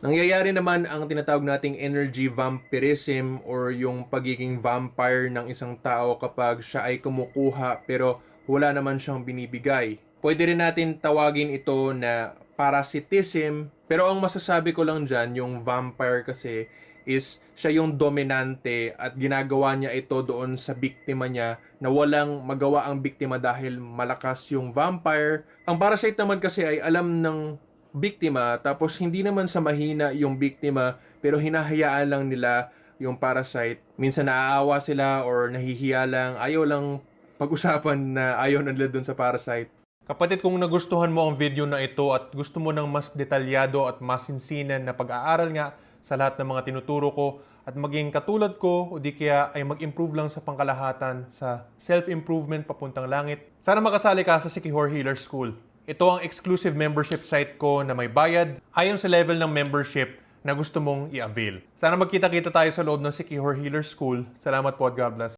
Nangyayari naman ang tinatawag nating energy vampirism or yung pagiging vampire ng isang tao kapag siya ay kumukuha pero wala naman siyang binibigay. Pwede rin natin tawagin ito na parasitism pero ang masasabi ko lang dyan, yung vampire kasi is siya yung dominante at ginagawa niya ito doon sa biktima niya na walang magawa ang biktima dahil malakas yung vampire. Ang parasite naman kasi ay alam ng biktima tapos hindi naman sa mahina yung biktima pero hinahayaan lang nila yung parasite. Minsan naaawa sila or nahihiya lang, ayaw lang pag-usapan na ayaw nila dun sa parasite. Kapatid, kung nagustuhan mo ang video na ito at gusto mo ng mas detalyado at masinsinan na pag-aaral nga sa lahat ng mga tinuturo ko at maging katulad ko o di kaya ay mag-improve lang sa pangkalahatan sa self-improvement papuntang langit, sana makasali ka sa Sikihor Healer School. Ito ang exclusive membership site ko na may bayad ayon sa level ng membership na gusto mong i-avail. Sana magkita-kita tayo sa loob ng Sikihor Healer School. Salamat po at God bless.